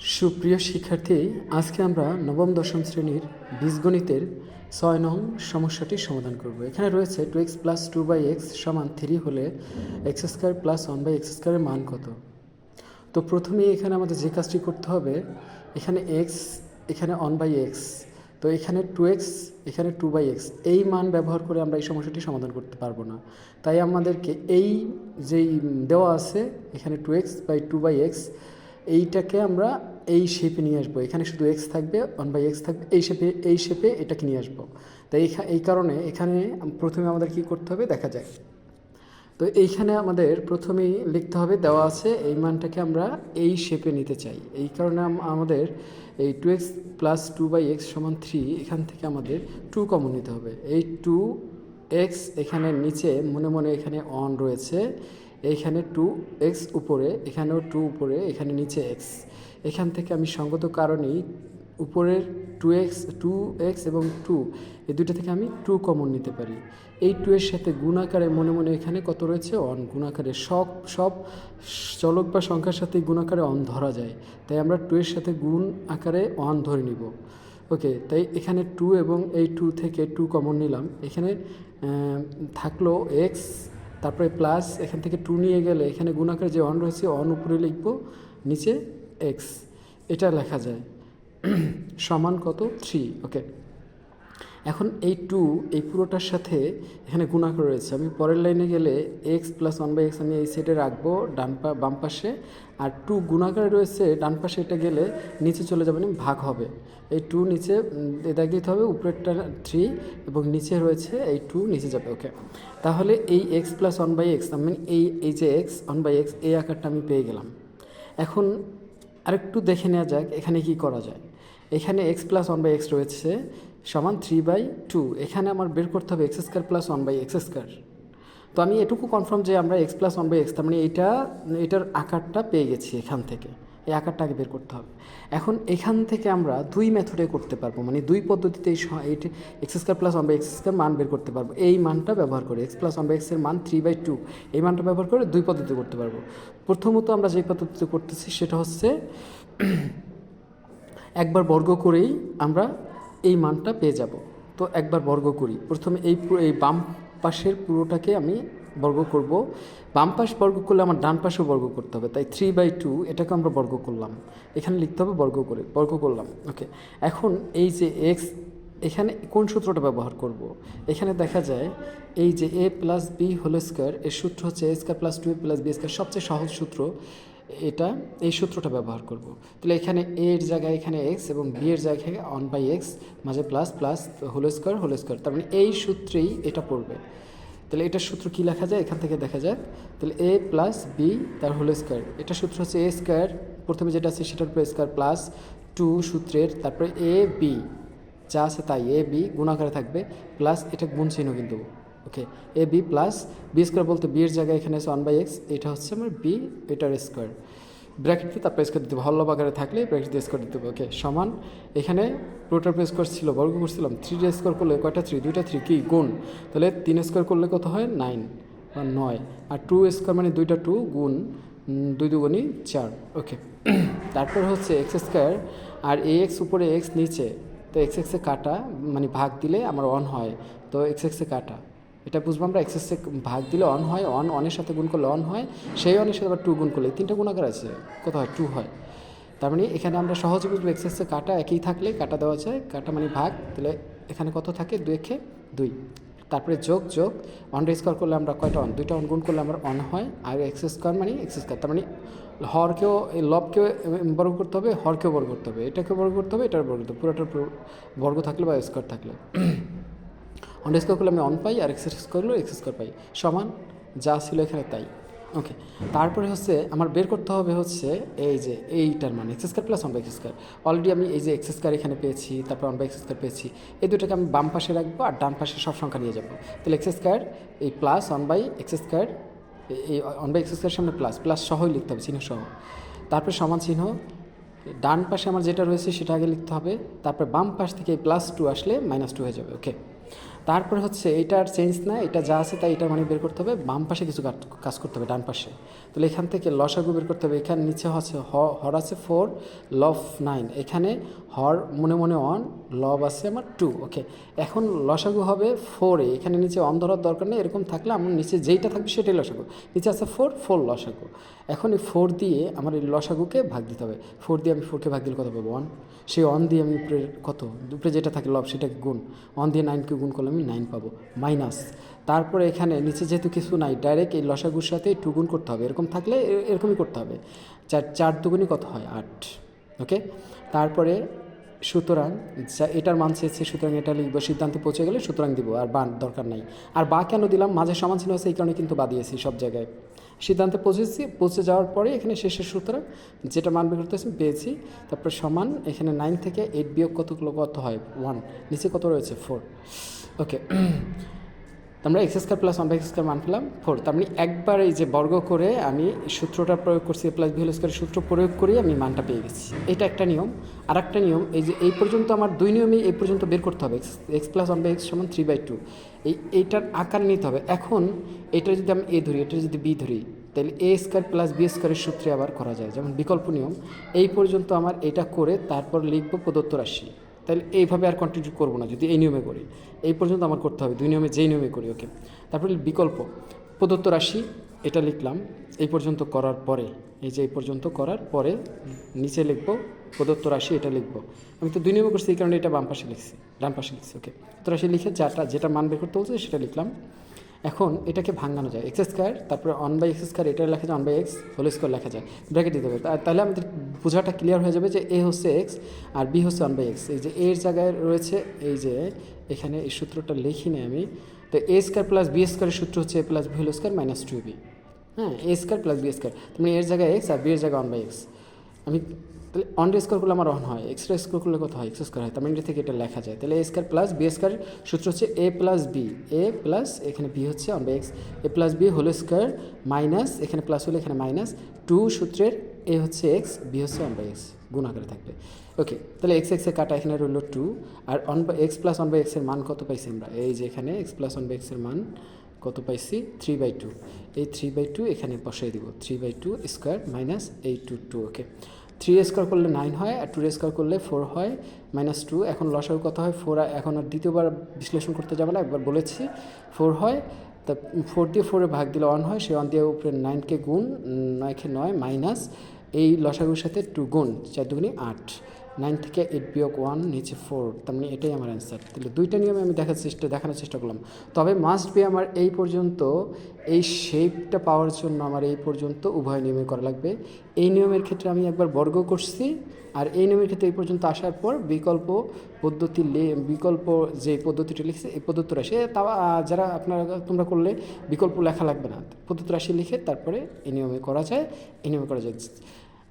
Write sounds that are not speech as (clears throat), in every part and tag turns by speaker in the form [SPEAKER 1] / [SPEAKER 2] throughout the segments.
[SPEAKER 1] সুপ্রিয় শিক্ষার্থী, আজকে আমরা নবম, দশম শ্রেণির বীজগণিতের ছয় নং সমস্যাটির সমাধান করব। এখানে রয়েছে two x plus two by x সমান থ্রি হলে x square plus one by x স্কোয়ারের মান কত? তো প্রথমেই এখানে আমাদের যে কাজটি করতে হবে, এখানে এক্স এখানে ওয়ান বাই এক্স তো এখানে টু এক্স এখানে টু বাই এক্স এই মান ব্যবহার করে আমরা এই সমস্যাটি সমাধান করতে পারব না। তাই আমাদেরকে এই যেই দেওয়া আছে, এখানে two x by two by x এইটাকে আমরা এই শেপে নিয়ে আসব। এখানে শুধু এক্স থাকবে ওয়ান বাই এক্স থাকবে, এই শেপে এই শেপে এটাকে নিয়ে আসব। তাই এই কারণে এখানে প্রথমে আমাদের কি করতে হবে দেখা যায় তো এইখানে আমাদের প্রথমেই লিখতে হবে, দেওয়া আছে এই মানটাকে আমরা এই শেপে নিতে চাই। এই কারণে আমাদের এই two x plus two by x সমান থ্রি এখান থেকে আমাদের টু কমন নিতে হবে। এই টু এক্স এখানে নিচে মনে মনে এখানে অন রয়েছে। এইখানে টু এক্স উপরে, এখানেও টু উপরে, এখানে নিচে এক্স এখান থেকে আমি সঙ্গত কারণেই উপরের টু এক্স টু এক্স এবং টু এই দুটো থেকে আমি টু কমন নিতে পারি। এই টু এর সাথে গুণাকারে মনে মনে এখানে কত রয়েছে? অন গুণাকারে সব সব চলক বা সংখ্যার সাথে গুণাকারে অন ধরা যায়। তাই আমরা টু এর সাথে গুণ আকারে অন ধরে নিব। ওকে, তাই এখানে টু এবং এই টু থেকে টু কমন নিলাম। এখানে থাকল এক্স তারপরে প্লাস এখান থেকে টু নিয়ে গেলে এখানে গুণাকার যে অন রয়েছে অন উপরে লিখব, নিচে এক্স এটা লেখা যায়। (clears throat) সমান কত? থ্রি ওকে এখন এই টু এই পুরোটার সাথে এখানে গুণাকার রয়েছে। আমি পরের লাইনে গেলে x plus one by x আমি এই সেটে রাখব ডান পা বাম পাশে। আর টু গুণাকারে রয়েছে ডান পাশে এটা গেলে নিচে চলে যাবে না ভাগ হবে। এই টু নিচে উম, এ দাগ দিতে হবে উপরেরটা থ্রি এবং নিচে রয়েছে এই টু নিচে যাবে ওকে তাহলে এই x plus one by x আমি এই এই যে এক্স ওয়ান বাই এক্স এই আকারটা আমি পেয়ে গেলাম। এখন আরেকটু দেখে নেওয়া যাক এখানে কি করা যায়। এখানে x plus one by x রয়েছে সমান থ্রি বাই টু এখানে আমার বের করতে হবে x square plus one by x square তো আমি এটুকু কনফার্ম যে আমরা x plus one by x তার মানে এটা, এটার আকারটা পেয়ে গেছি এখান থেকে। এই আকারটা আগে বের করতে হবে। এখন এখান থেকে আমরা দুই মেথডে করতে পারব। মানে দুই পদ্ধতিতে এই x square plus one by x square মান বের করতে পারব। এই মানটা ব্যবহার করে এক্স প্লাস ওয়ান বাই এক্সের মান থ্রি বাই টু এই মানটা ব্যবহার করে দুই পদ্ধতি করতে পারব। প্রথমত আমরা যে পদ্ধতিতে করতেছি সেটা হচ্ছে, একবার বর্গ করেই আমরা এই মানটা পেয়ে যাব। তো একবার বর্গ করি। প্রথমে এই এই বাম পাশের পুরোটাকে আমি বর্গ করব। বাম পাশ বর্গ করলে আমার ডান পাশেও বর্গ করতে হবে। তাই থ্রি বাই টু এটাকে আমরা বর্গ করলাম। এখানে লিখতে হবে বর্গ করে, বর্গ করলাম। ওকে এখন এই যে এক্স এখানে কোন সূত্রটা ব্যবহার করব? এখানে দেখা যায় এই যে a plus b whole square এর সূত্র হচ্ছে a square plus two a plus b square সবচেয়ে সহজ সূত্র। এটা, এই সূত্রটা ব্যবহার করব। তাহলে এখানে এ এর জায়গায় এখানে এক্স এবং বি এর জায়গায় ওয়ান বাই এক্স মাঝে plus plus whole square whole square তার মানে এই সূত্রেই এটা পড়বে। তাহলে এটার সূত্র কী লেখা যায়? এখান থেকে দেখা যাক। তাহলে এ প্লাস বি তার হোল স্কোয়ার এটা সূত্র হচ্ছে এ স্কোয়ার প্রথমে যেটা আছে সেটার উপর স্কোয়ার প্লাস টু সূত্রের, তারপরে এ বি যা আছে তাই এ বি গুণাকারে থাকবে। প্লাস এটা গুণ চিহ্ন কিন্তু। Okay a b plus b square বলতে বি জায়গায় এখানে আছে ওয়ান বাই এক্স এটা হচ্ছে আমার বি এটার স্কোয়ার ব্র্যাকেট দিয়ে তারপরে স্কোয়ার দিতে হবে হল্লব আকারে থাকলে ব্র্যাকেট দিয়ে স্কোয়ার দিতে হবে ওকে সমান। এখানে পুরোটার উপর স্কোয়ার ছিল, বর্গ করছিলাম থ্রি ডি স্কোয়ার করলে কয়টা থ্রি দুইটা থ্রি কি? গুণ। তাহলে তিন স্কোয়ার করলে কত হয়? নাইন বা নয়। আর টু স্কোয়ার মানে দুইটা টু গুণ দুই দুগুণই চার ওকে (clears throat) তারপর হচ্ছে এক্স স্কোয়ার আর এ এক্স উপরে এক্স নিচে, তো এক্স এক্সে কাটা মানে ভাগ দিলে আমার অন হয়, তো এক্স এক্সে কাটা। এটা বুঝব আমরা এক্স এক্সে ভাগ দিলে অন হয় অন অনের সাথে গুণ করলে অন হয়, সেই অনের সাথে আবার টু গুণ করলে তিনটা গুণাকার আছে কত হয় টু হয়। তার মানে এখানে আমরা সহজে বুঝব এক্স এক্সে কাটা একই থাকলে কাটা দেওয়া যায়, কাটা মানে ভাগ, তাহলে এখানে কত থাকে? দুই একে দুই। তারপরে যোগ যোগ অন স্কোয়ার করলে আমরা কয়টা অন দুইটা অন গুণ করলে আমরা অন হয়, আর এক্স স্কোয়ার মানে এক্স স্কোয়ার তার মানে হরকেও লবকেও বর্গ করতে হবে, হরকেও বর্গ করতে হবে। এটাকে বর্গ করতে হবে, এটার বর্গ করতে হবে পুরোটার পুরো বর্গ থাকলে বা স্কোয়ার থাকলে। অন স্কোয়ার করলে আমি অন পাই আর এক্স স্কোয়ার করলে এক্স স্কোয়ার পাই। সমান, যা ছিল এখানে তাই। ওকে তারপরে হচ্ছে আমার বের করতে হবে হচ্ছে এই যে এইটার মানে x square plus one by x square already আমি এই যে এক্স স্কোয়ার এখানে পেয়েছি, তারপর ওয়ান বাই এক্স স্কোয়ার পেয়েছি, এই দুটোকে আমি বাম পাশে রাখব আর ডান পাশে সব সংখ্যা নিয়ে যাব। তাহলে এক্স স্কোয়ার এই plus one by x square এই ওয়ান বাই এক্স স্কোয়ার সামনে প্লাস প্লাস সহই লিখতে হবে, চিহ্ন সহ। তারপরে সমান চিহ্ন, ডান পাশে আমার যেটা রয়েছে সেটা আগে লিখতে হবে, তারপর বাম পাশ থেকে এই প্লাস টু আসলে মাইনাস টু হয়ে যাবে ওকে তারপরে হচ্ছে এটা আর চেঞ্জ না এটা যা আছে তাই এটা মানে বের করতে হবে, বাম পাশে কিছু কাজ করতে হবে, ডান পাশে। তাহলে এখান থেকে লসাগু বের করতে হবে, এখানে নিচে হচ্ছে হর আছে ফোর লভ নাইন এখানে হর মনে মনে অন লব আছে আমার টু ওকে এখন লসাগু হবে ফোরে এখানে নিচে অন ধরার দরকার নেই, এরকম থাকলে আমার নিচে যেইটা থাকবে সেটাই লসাগু। নিচে আছে ফোর ফোর লসাগু। এখন এই ফোর দিয়ে আমার এই লসাগুকে ভাগ দিতে হবে। ফোর দিয়ে আমি ফোরকে ভাগ দিলে কত পাবো? ওয়ান সেই অন দিয়ে আমি উপরে কত? উপরে যেটা থাকে লব সেটাকে গুণ। অন দিয়ে নাইনকে গুণ করলে আমি নাইন পাবো মাইনাস তারপরে এখানে নিচে যেহেতু কিছু নাই ডাইরেক্ট এই লসাগুর সাথে টুগুন করতে হবে। এরকম থাকলে এরকমই করতে হবে। চার চার দুগুণই কত হয়? আট। ওকে তারপরে সুতরাং এটার মান চেয়েছে, সুতরাং এটা লিখব, সিদ্ধান্তে পৌঁছে গেলে সুতরাং দিব, আর বা দরকার নাই। আর বা কেন দিলাম? মাঝে সমান ছিল এই কারণে কিন্তু বা দিয়েছি সব জায়গায়। সিদ্ধান্তে পৌঁছেছি, পৌঁছে যাওয়ার পরে এখানে শেষের সুতরাং যেটা মান বের করতেছি পেয়েছি। তারপরে সমান এখানে নাইন থেকে এইট বিয়োগ কতগুলো কত হয়? ওয়ান নিচে কত রয়েছে? ফোর ওকে আমরা x square plus one by x square মান পেলাম ফোর তার মানে একবার এই যে বর্গ করে আমি সূত্রটা প্রয়োগ করছি প্লাস ভি হোল স্কোয়ারের সূত্র প্রয়োগ করে আমি মানটা পেয়ে গেছি। এটা একটা নিয়ম। আর একটা নিয়ম, এই যে এই পর্যন্ত আমার দুই নিয়মই এই পর্যন্ত বের করতে হবে। X x plus one by x সমান থ্রি বাই টু এই, এইটার আকার নিতে হবে। এখন এটা যদি আমি এ ধরি, এটা যদি বি ধরি, তাহলে এ স্কোয়ার প্লাস বি স্কোয়ারের সূত্রে আবার করা যায়। যেমন বিকল্প নিয়ম, এই পর্যন্ত আমার এটা করে তারপর লিখব প্রদত্ত রাশি। তাহলে এইভাবে আর কন্টিনিউ করব না, যদি এই নিয়মে করি। এই পর্যন্ত আমার করতে হবে, দুই নিয়মে যেই নিয়মে করি ওকে তারপরে বিকল্প, প্রদত্ত রাশি, এটা লিখলাম, এই পর্যন্ত করার পরে, এই যে এই পর্যন্ত করার পরে নিচে লিখব, প্রদত্ত রাশি, এটা লিখব। আমি তো দুই নিয়মে করছি, এই কারণে এটা বাম পাশে লিখছি, ডান পাশে লিখছি ওকে প্রদত্ত রাশি লিখে যাটা, যেটা মান বের করতে বলছে সেটা লিখলাম। এখন এটাকে ভাঙানো যায়। এক্স স্কোয়ার তারপরে অন বাই এক্স স্কোয়ার এটা লেখা যায় one by x whole square লেখা যায়। ব্র্যাকেট দিতে হবে। তাহলে আমাদের বোঝাটা ক্লিয়ার হয়ে যাবে যে এ হচ্ছে এক্স আর বি হচ্ছে অন বাই এক্স এই যে এর জায়গায় রয়েছে, এই যে এখানে এই সূত্রটা লিখি নি আমি। তো এ স্কোয়ার প্লাস বি স্কোয়ারের সূত্র হচ্ছে a plus b whole square minus two b হ্যাঁ a square plus b square মানে এর জায়গায় এক্স আর বি এর জায়গায় অন বাই এক্স আমি তাহলে অন স্কোয়ার করলে আমার অন হয় এক্স স্কোয়ার করলে কত হয় এক্স স্কোয়ার হয়? তার মানে থেকে এটা লেখা যায়। তাহলে a square plus b square সূত্র হচ্ছে a plus b a plus এখানে বি হচ্ছে one by x a plus b whole square minus এখানে প্লাস হলে এখানে মাইনাস টু সূত্রের এ হচ্ছে এক্স বি হচ্ছে অন বাই এক্স গুণ আকারে থাকবে। ওকে তাহলে এক্স এক্সের কাটা এখানে রইল two R one by x plus one by x মান কত পাইছি আমরা? এই যে এখানে এক্স প্লাস অন বাই এক্সের মান কত পাইছি? থ্রি বাই টু এই থ্রি বাই টু এখানে বসাই দিব। Three by two square minus এই two two okay three square করলে নাইন হয় আর টু স্কোয়ার করলে ফোর হয় মাইনাস টু এখন লসাগু কত হয়? ফোর এখন আর দ্বিতীয়বার বিশ্লেষণ করতে যাবে না, একবার বলেছি। ফোর হয়, তা ফোর দিয়ে ফোরে ভাগ দিলে অন হয় সেই অন দিয়ে উপরে নাইনকে গুণ নয়কে নয় মাইনাস এই লসাগুর সাথে টু গুণ, চার দুগুণে আট। নাইন থেকে এইট বিয়োগ ওয়ান নিচে ফোর, তার মানে এটাই আমার অ্যান্সার তাহলে দুইটা নিয়মে আমি দেখার চেষ্টা, দেখানোর চেষ্টা করলাম। তবে মাস্ট বি আমার এই পর্যন্ত, এই শেপটা পাওয়ার জন্য আমার এই পর্যন্ত উভয় নিয়মে করা লাগবে। এই নিয়মের ক্ষেত্রে আমি একবার বর্গ করছি, আর এই নিয়মের ক্ষেত্রে এই পর্যন্ত আসার পর বিকল্প পদ্ধতি বিকল্প যে পদ্ধতিটা লিখছে, এই পদ্ধতি রাশি তা যারা আপনারা, তোমরা করলে বিকল্প লেখা লাগবে না। পদ্ধতি রাশি লিখে তারপরে এই নিয়মে করা যায়, এই নিয়মে করা যায়।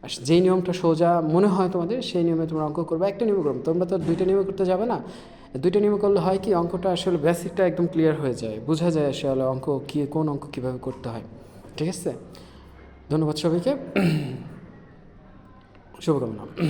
[SPEAKER 1] যেই নিয়মটা সোজা মনে হয় তোমাদের, সেই নিয়মে তোমরা অঙ্ক করবে। একটা নিয়ম করবে তোমরা তো দুইটা নিয়মে করতে যাবে না? দুইটা নিয়মে করলে হয় কি, অঙ্কটা আসলে বেসিকটা একদম ক্লিয়ার হয়ে যায়। বোঝা যায় আসলে অঙ্ক কী, কোন অঙ্ক কীভাবে করতে হয়। ঠিক আছে? ধন্যবাদ সবাইকে। (clears throat) শুভকামনা।